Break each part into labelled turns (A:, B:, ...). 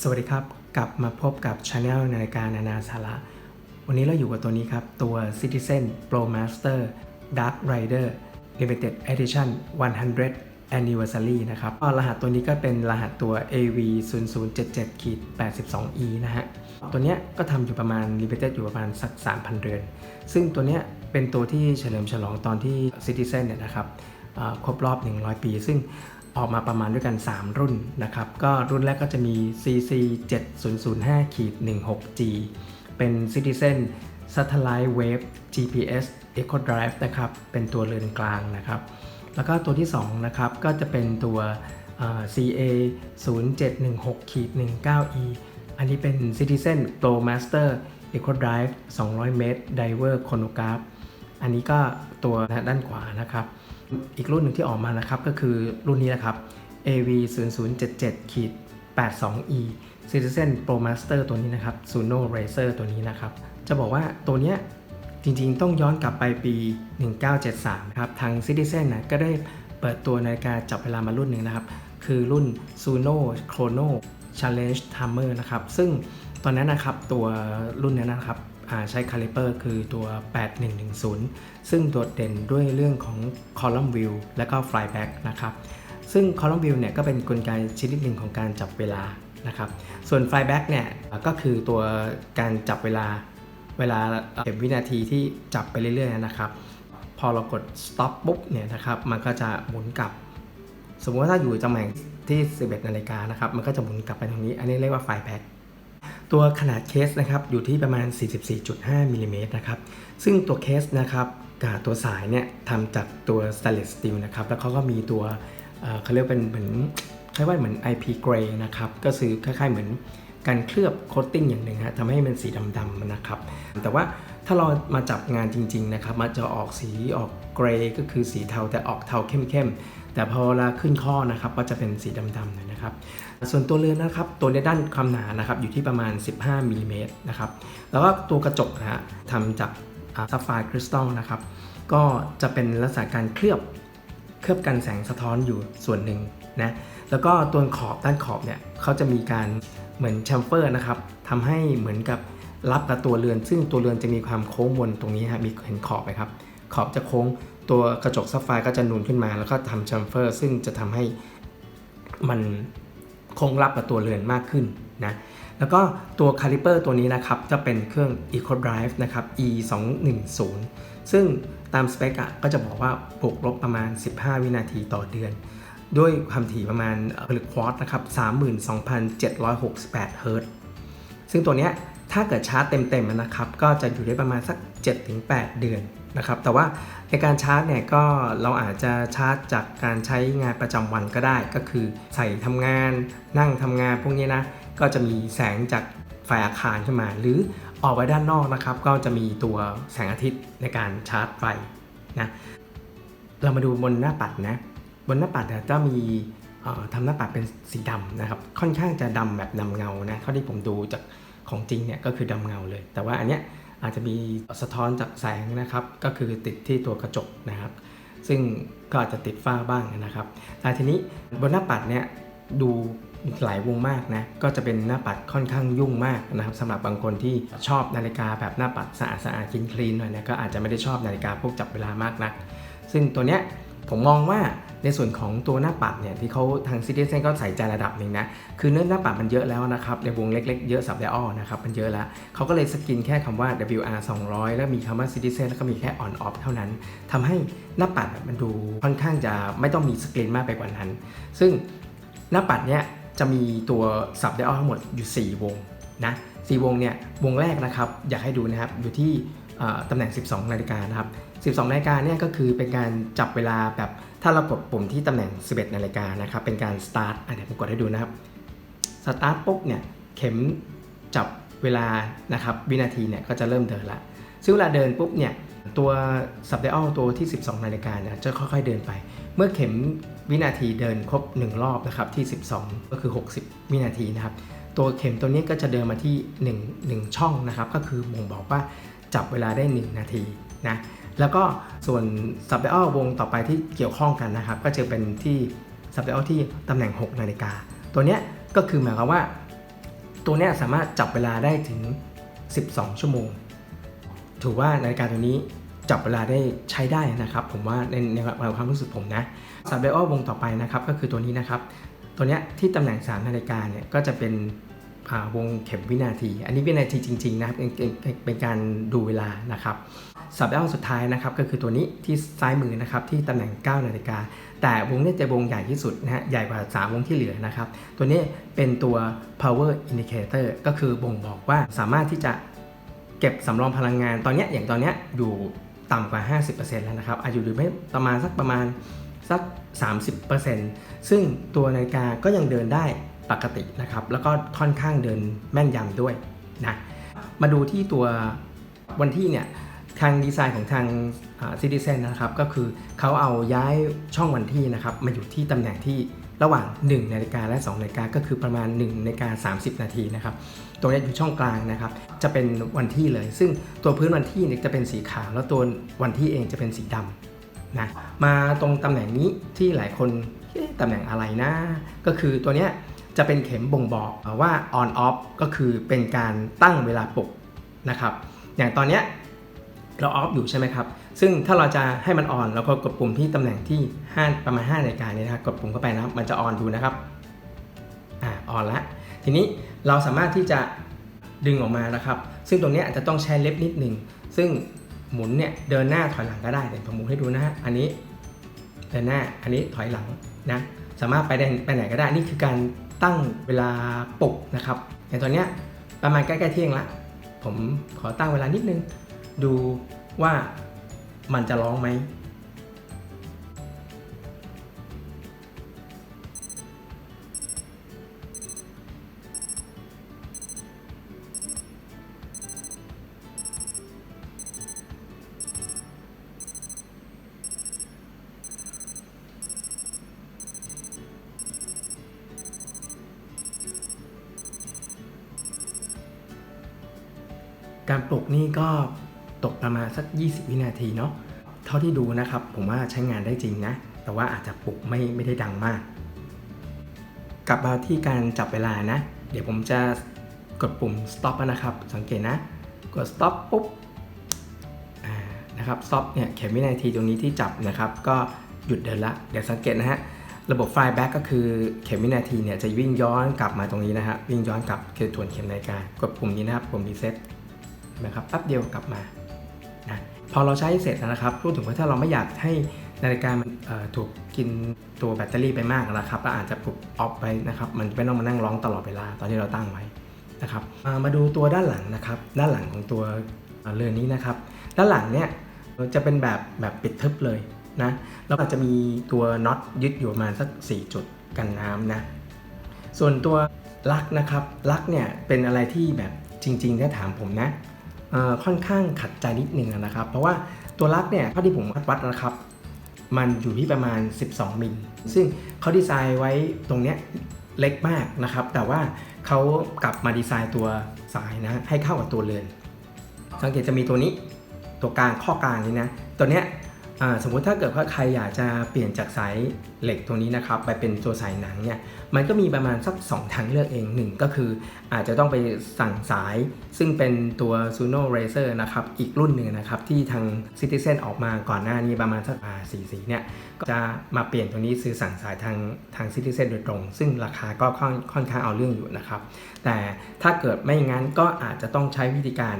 A: สวัสดีครับ กลับมาพบกับช anel นาฬิกานานาสาระ วันนี้เราอยู่กับตัวนี้ครับ ตัว Citizen Pro Master Dark Rider Limited Edition 100 Anniversary นะครับรหัสตัวนี้ก็เป็นรหัสตัว AV 0 0 7 7 82 E นะฮะ ตัวเนี้ยก็ทำอยู่ประมาณ Limited อยู่ประมาณสัก 3,000 เรือน ซึ่งตัวเนี้ยเป็นตัวที่เฉลิมฉลองตอนที่ Citizen เนี่ยนะครับครบรอบ 100 ปี ซึ่ง ออกมาประมาณด้วยกัน 3 รุ่นนะครับ ก็รุ่นแรกก็จะมี CC 7005 16G เป็น Citizen Satellite Wave GPS Echo Drive นะครับ เป็นตัวเรือนกลางนะครับ แล้วก็ตัวที่2นะครับ ก็จะเป็นตัว CA 0716 19E อันนี้เป็น Citizen Pro Master Echo Drive 200 เมตร Diver Chronograph อันนี้ก็ตัวด้านขวานะครับ อีกรุ่นหนึ่งที่ออกมานะครับก็คือรุ่นนี้นะครับ AV 0 0 7 7 82E Citizen Pro Master ตัวนี้นะครับ Suno Racer ตัวนี้นะครับ จะบอกว่าตัวเนี้ยจริงๆ ต้องย้อนกลับไปปี 1973 ครับ ทาง Citizen นะก็ได้เปิดตัวนาฬิกาจับเวลามารุ่นหนึ่งนะครับ คือรุ่น Suno Chrono Challenge Timer นะครับ ซึ่งตอนนั้นนะครับตัวรุ่นนี้นะครับ ใช้คาลิเปอร์คือตัว 8110 ซึ่งโดดเด่นด้วยเรื่องของ Column View และก็ Flyback นะครับซึ่ง Column View เนี่ยก็เป็นนกลไกชนิดหนึ่งของการจับเวลานะครับส่วน Flyback เนี่ยก็คือตัวการจับเวลาเวลาเก็บวินาทีที่จับไปเรื่อยๆนะครับ พอเรากด stop ปุ๊บเนี่ยนะครับมันก็จะหมุนกลับ สมมติว่าถ้าอยู่ตำแหน่งที่ 11 นาฬิกานะครับ มันก็จะหมุนกลับไปตรงนี้ อันนี้เรียกว่า Flyback ตัวขนาดเคสนะครับอยู่ที่ประมาณ 44.5มิลลิเมตรนะครับซึ่งตัวเคสนะครับกับตัวสายเนี่ยทำจากตัว stainless steel นะครับแล้วเขาก็มีตัวเเขาเรียกเป็นเหมือนคล้ายๆเหมือน IP gray นะครับก็คือคล้ายๆเหมือนการเคลือบโคตติ้งอย่างหนึ่งฮะทำให้มันสีดำๆนะครับ แต่ว่าถ้าเรามาจับงานจริง ๆ นะครับ มันจะออกสีออกเกรย์ก็คือสีเทาแต่ออกเทาเข้มๆ แต่พอเวลาขึ้นข้อนะครับก็จะเป็นสีดำๆหน่อยนะครับ ส่วนตัวเรือนนะครับ ตัวในด้านความหนานะครับอยู่ที่ประมาณ 15มิลลิเมตรนะครับแล้วก็ตัวกระจกนะฮะทำจากซัฟไฟร์คริสตัลนะครับก็จะเป็นลักษณะการเคลือบเคลือบกันแสงสะท้อนอยู่ส่วนหนึ่งนะแล้วก็ตัวขอบด้านขอบเนี่ยเขาจะมีการเหมือนแชมเฟอร์นะครับทำให้เหมือนกับรับกับตัวเรือน ซึ่งตัวเรือนจะมีความโค้งมนตรงนี้ฮะมีเห็นขอบไหมครับ ขอบจะโค้งตัวกระจกซัฟไฟก็จะนูนขึ้นมา แล้วก็ทำแชมเฟอร์ซึ่งจะทำให้มันคงรับกับตัวเรือนมากขึ้นนะแล้วก็ตัวคาลิเปอร์ตัวนี้นะครับ จะเป็นเครื่อง Eco Drive นะครับ E 2 1 0ซึ่งตามสเปคอะก็จะบอกว่าบวกลบประมาณ 15 วินาทีต่อเดือน ด้วยความถี่ประมาณผลึกควอตนะครับ 32,768 เฮิร์ตซ์ซึ่งตัวเนี้ยถ้าเกิดชาร์จเต็มๆนะครับ ก็จะอยู่ได้ประมาณสัก 7-8 เดือน นะครับแต่ว่าในการชาร์จเนี่ยก็เราอาจจะชาร์จจากการใช้งานประจำวันก็ได้ ก็คือใส่ทำงานนั่งทำงานพวกนี้นะก็จะมีแสงจากไฟอาคารขึ้นมา หรือออกไปด้านนอกนะครับ ก็จะมีตัวแสงอาทิตย์ในการชาร์จไฟนะเรามาดูบนหน้าปัดนะบนหน้าปัดเนี่ยจะมีทำหน้าปัดเป็นสีดำนะครับ ค่อนข้างจะดำแบบดำเงานะเท่าที่ผมดูจากของจริงเนี่ยก็คือดำเงาเลย แต่ว่าอันเนี้ย อาจจะมีสะท้อนจากแสงนะครับ ก็คือติดที่ตัวกระจกนะครับ ซึ่งก็อาจจะติดฝ้าบ้างนะครับ แต่ทีนี้บนหน้าปัดเนี่ยดูหลายวงมากนะ ก็จะเป็นหน้าปัดค่อนข้างยุ่งมากนะครับสำหรับบางคนที่ชอบนาฬิกาแบบหน้าปัดสะอาดสะอาดคลีนคลีนหน่อยนะก็อาจจะไม่ได้ชอบนาฬิกาพวกจับเวลามากนัก ซึ่งตัวเนี้ย ผมมองว่าในส่วนของตัวหน้าปัดเนี่ยที่เขาทางซิตี้เซนก็ใส่ใจระดับหนึ่งนะคือเนื้อหน้าปัดมันเยอะแล้วนะครับในวงเล็กๆเยอะสับไดออนะครับมันเยอะแล้วเขาก็เลยสกินแค่คำว่า WR 200 แล้วมีคำว่า Citizen แล้วก็มีแค่ on off เท่านั้นทำให้หน้าปัดมันดูค่อนข้างจะไม่ต้องมีสกรีนมากไปกว่านั้น ซึ่งหน้าปัดเนี้ยจะมีตัวสับไดออทั้งหมดอยู่ 4 วงนะสวงเนี่ยวงแรกนะครับอยากให้ดูนะครับอยู่ที่ตำแหน่ง 12 นาฬิกานะครับ 12 นาฬิกาเนี่ยก็คือเป็นการจับเวลาแบบถ้าเรากดปุ่มที่ตำแหน่ง 11 นาฬิกานะครับเป็นการ start อะเดี๋ยวผมกดให้ดูนะครับ start ปุ๊บเนี่ยเข็มจับเวลานะครับวินาทีเนี่ยก็จะเริ่มเดินละ ซึ่งเวลาเดินปุ๊บเนี่ยตัว s u b d i a l ตัวที่ 12 นาฬิกาเนี่ยจะค่อยๆเดินไป เมื่อเข็มวินาทีเดินครบ 1 รอบนะครับที่ 12 ก็คือ 60 วินาทีนะครับตัวเข็มตัวนี้ก็จะเดินมาที่ 1 1 ช่องนะครับก็คือบ่งบอกว่าจับเวลาได้ 1 นาที นะแล้วก็ส่วนสับเดอวงต่อไปที่เกี่ยวข้องกันนะครับ ก็จะเป็นที่สับเดอที่ตำแหน่ง 6 นาฬิกา ตัวเนี้ยก็คือหมายความว่า ตัวเนี้ยสามารถจับเวลาได้ถึง 12 ชั่วโมง ถือว่านาฬิกาตัวนี้จับเวลาได้ใช้ได้นะครับ ผมว่าในในความรู้สึกผมนะสับเบลวงต่อไปนะครับก็คือตัวนี้นะครับ ตัวเนี้ยที่ตำแหน่ง 3 นาฬิกาเนี่ยก็จะเป็นอ่าวงเข็มวินาที อันนี้วินาทีจริงๆนะครับเป็นการดูเวลานะครับ สับเบลสุดท้ายนะครับก็คือตัวนี้ที่ซ้ายมือนะครับที่ตำแหน่ง 9 นาฬิกา แต่วงนี้จะวงใหญ่ที่สุดนะฮะใหญ่กว่า 3 วงที่เหลือนะครับ ตัวนี้เป็นตัว power indicator ก็คือบ่งบอกว่าสามารถที่จะเก็บสำรองพลังงานตอนนี้อย่างตอนนี้อยู่ต่ำกว่า 50%แล้วนะครับอาจจะอยู่ไม่ประมาณสักประมาณสัก 30%ซึ่งตัวนาฬิกาก็ยังเดินได้ปกตินะครับแล้วก็ค่อนข้างเดินแม่นยำด้วยนะมาดูที่ตัววันที่เนี่ย ทางดีไซน์ของทางซิติเซนนะครับ ก็คือเขาเอาย้ายช่องวันที่นะครับ มาอยู่ที่ตำแหน่งที่ระหว่าง 1 นาฬิกาและ 2 นาฬิกาก็คือประมาณ 1 นาฬิกา 30 นาทีนะครับตรงนี้อยู่ช่องกลางนะครับ จะเป็นวันที่เลย ซึ่งตัวพื้นวันที่เนี่ยจะเป็นสีขาว แล้วตัววันที่เองจะเป็นสีดำนะมาตรงตำแหน่งนี้ที่หลายคนตำแหน่งอะไรนะ ก็คือตัวนี้จะเป็นเข็มบ่งบอกว่า on off ก็คือเป็นการตั้งเวลาปลุกนะครับ อย่างตอนนี้ เราออฟอยู่ใช่ไหมครับ ซึ่งถ้าเราจะให้มันออนเราก็กดปุ่มที่ตำแหน่งที่ 5 ประมาณ5นาฬิกาเนี่ยนะครับกดปุ่มเข้าไปนะมันจะออนดูนะครับอ่าออนละทีนี้เราสามารถที่จะดึงออกมานะครับ ซึ่งตรงนี้อาจจะต้องใช้เล็บนิดหนึ่งซึ่งหมุนเนี่ยเดินหน้าถอยหลังก็ได้เดี๋ยวผมหมุนให้ดูนะฮะอันนี้เดินหน้าอันนี้ถอยหลังนะสามารถไปได้ไปไหนก็ได้นี่คือการตั้งเวลาปลุกนะครับอย่างตอนนี้ประมาณใกล้ๆเที่ยงละผมขอตั้งเวลานิดนึง ดูว่ามันจะร้องไหม การปลุกนี่ก็ ตกประมาณสัก 20 วินาทีเนาะเท่าที่ดูนะครับผมว่าใช้งานได้จริงนะ แต่ว่าอาจจะปลุกไม่ไม่ได้ดังมาก กลับมาที่การจับเวลานะ เดี๋ยวผมจะกดปุ่ม stop นะครับ สังเกตนะ กด stop ปุ๊บนะครับ stop เนี่ยเข็มวินาทีตรงนี้ที่จับนะครับ ก็หยุดเดินละ เดี๋ยวสังเกตนะฮะระบบ flyback ก็คือเข็มวินาทีเนี่ยจะวิ่งย้อนกลับมาตรงนี้นะฮะวิ่งย้อนกลับคือทวนเข็มนาฬิกากดปุ่มนี้นะครับปุ่ม reset นะครับแป๊บเดียวกลับมา พอเราใช้เสร็จนะครับพูดถึงว่าถ้าเราไม่อยากให้นาฬิกามันถูกกินตัวแบตเตอรี่ไปมากนะครับก็อาจจะปลุกออฟไปนะครับ มันไม่ต้องมานั่งร้องตลอดเวลาตอนที่เราตั้งไว้นะครับมามาดูตัวด้านหลังนะครับ ด้านหลังของตัวเรือนนี้นะครับ ด้านหลังเนี่ยจะเป็นแบบแบบปิดทึบเลยนะแล้วก็จจะมีตัวน็อตยึดอยู่ประมาณสัก 4 จุดกันน้ำนะ ส่วนตัวลักนะครับลักเนี่ยเป็นอะไรที่แบบจริง ๆ ถ้าถามผมนะ ค่อนข้างขัดใจนิดนึงนะครับ เพราะว่าตัวลักเนี่ยเท่าที่ผมวัดวัดนะครับมันอยู่ที่ประมาณ 12 มิล ซึ่งเขาดีไซน์ไว้ตรงเนี้ยเล็กมากนะครับ แต่ว่าเขากลับมาดีไซน์ตัวสายนะให้เข้ากับตัวเรือน สังเกตจะมีตัวนี้ตัวกลางข้อกลางนี้นะ ตัวเนี้ย สมมุติถ้าเกิดว่าใครอยากจะเปลี่ยนจากสายเหล็กตัวนี้นะครับไปเป็นตัวสายหนังเนี่ยมันก็มีประมาณสัก 2 ทางเลือกเองหนึ่งก็คืออาจจะต้องไปสั่งสายซึ่งเป็นตัว Suno Racer นะครับอีกรุ่นหนึ่งนะครับที่ทาง Citizen ออกมาก่อนหน้านี้ประมาณสักอาสีสีเนี่ยก็จะมาเปลี่ยนตัวนี้ซื้อสั่งสายทางทาง Citizen โดยตรง ซึ่งราคาก็ค่อนค่อนข้างเอาเรื่องอยู่นะครับ แต่ถ้าเกิดไม่งั้นก็อาจจะต้องใช้วิธีการ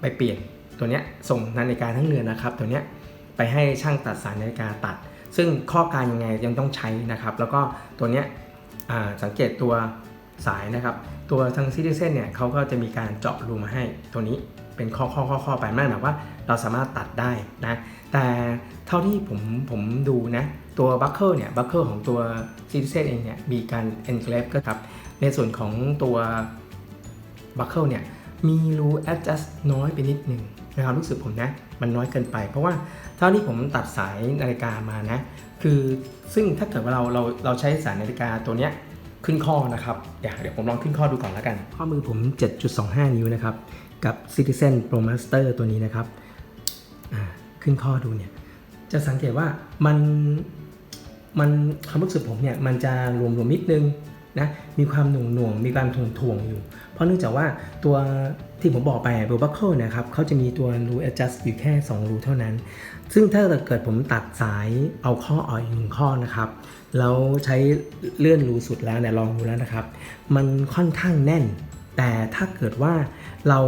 A: ไปเปลี่ยนตัวเนี้ยส่งนาฬิกาทั้งเรือนนะครับตัวเนี้ย ไปให้ช่างตัดสายนาฬิกาตัด ซึ่งข้อการยังไงยังต้องใช้นะครับ แล้วก็ตัวเนี้ยสังเกตตัวสายนะครับ ตัวทางซิติเซนเนี่ยเขาก็จะมีการเจาะรูมาให้ตัวนี้เป็นข้อข้อข้อข้อไปนั่นหมายว่าเราสามารถตัดได้นะแต่เท่าที่ผมผมดูนะตัวบัคเกิลเนี่ยบัคเกิลของตัวซิติเซนเองเนี่ยมีการ enclave ก็ครับในส่วนของตัวบัคเกิลเนี่ยมีรู adjust น้อยไปนิดหนึ่ง ในความรู้สึกผมนะ มันน้อยเกินไป เพราะว่าเท่าที่ผมตัดสายนาฬิกามานะ คือซึ่งถ้าเกิดว่าเราเราเราใช้สายนาฬิกาตัวเนี้ยขึ้นข้อนะครับเดี๋ยวเดี๋ยวผมลองขึ้นข้อดูก่อนแล้วกัน ข้อมือผม 7.25 นิ้วนะครับ กับ Citizen Pro Master ตัวนี้นะครับขึ้นข้อดูเนี่ย จะสังเกตว่ามันมันความรู้สึกผมเนี่ย มันจะรวมรวมนิดนึง นะมีความหน่วงหน่วงๆมีการถ่วงถ่วงๆอยู่ เพราะเนื่องจากว่าตัวที่ผมบอกไปเบลบัคเคิลนะครับเขาจะมีตัวรู adjust อยู่แค่ 2 รูเท่านั้น ซึ่งถ้าเกิดผมตัดสายเอาข้อออกอีกหนึ่งข้อนะครับ แล้วใช้เลื่อนรูสุดแล้วเนี่ยลองดูแล้วนะครับ มันค่อนข้างแน่น แต่ถ้าเกิดว่าเรา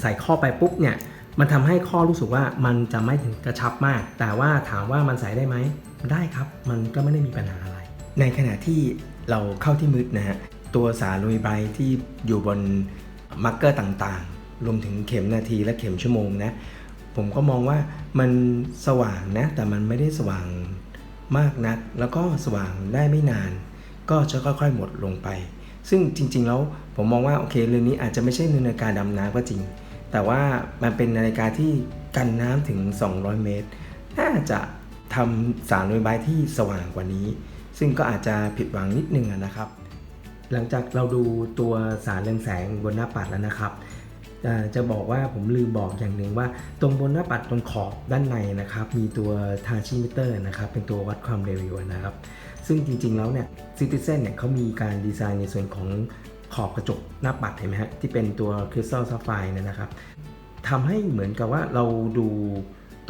A: ใส่ข้อไปปุ๊บเนี่ยมันทำให้ข้อรู้สึกว่ามันจะไม่ถึงกระชับมาก แต่ว่าถามว่ามันใส่ได้ไหม ได้ครับ มันก็ไม่ได้มีปัญหาอะไร ในขณะที่ เราเข้าที่มืดนะฮะตัวสารลุยไบรท์ที่อยู่บนมาร์กเกอร์ต่างๆ รวมถึงเข็มนาทีและเข็มชั่วโมงนะผมก็มองว่ามันสว่างนะ แต่มันไม่ได้สว่างมากนัก แล้วก็สว่างได้ไม่นาน ก็จะค่อยๆหมดลงไป ซึ่งจริงๆแล้วผมมองว่าโอเคเรือนนี้อาจจะไม่ใช่นาฬิกาดำน้ำก็จริง แต่ว่ามันเป็นนาฬิกาที่กันน้ำถึง 200 เมตร น่าจะทำสารโดยใบที่สว่างกว่านี้ ซึ่งก็อาจจะผิดหวังนิดนึงนะครับ หลังจากเราดูตัวสารเรืองแสงบนหน้าปัดแล้วนะครับจะบอกว่าผมลืมบอกอย่างหนึ่งว่า ตรงบนหน้าปัดตรงขอบด้านในนะครับ มีตัวทาชิมิเตอร์นะครับ เป็นตัววัดความเร็วอยู่นะครับ ซึ่งจริงๆแล้วเนี่ยซิติเซนเนี่ยเขามีการดีไซน์ในส่วนของขอบกระจกหน้าปัดเห็นไหมฮะที่เป็นตัวคริสตัลซัฟไฟเนี่ยนะครับทำให้เหมือนกับว่าเราดู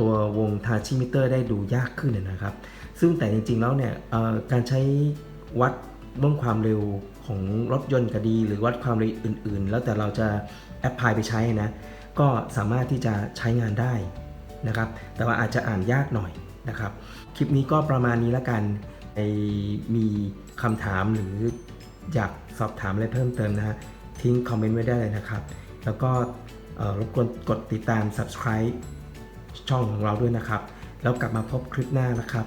A: ตัววงทาชิมิเตอร์ได้ดูยากขึ้นนะครับ ซึ่งแต่จริง ๆ แล้วเนี่ยการใช้วัดเรื่องความเร็วของรถยนต์ก็ดี หรือวัดความเร็วอื่น ๆ แล้วแต่เราจะแอพพลายไปใช้นะก็สามารถที่จะใช้งานได้นะครับ แต่ว่าอาจจะอ่านยากหน่อยนะครับ คลิปนี้ก็ประมาณนี้แล้วกันไอมีคำถามหรืออยากสอบถามอะไรเพิ่มเติมนะฮะทิ้งคอมเมนต์ไว้ได้เลยนะครับ แล้วก็รบกวนกดติดตาม subscribe ช่องของเราด้วยนะครับ แล้วกลับมาพบคลิปหน้านะครับ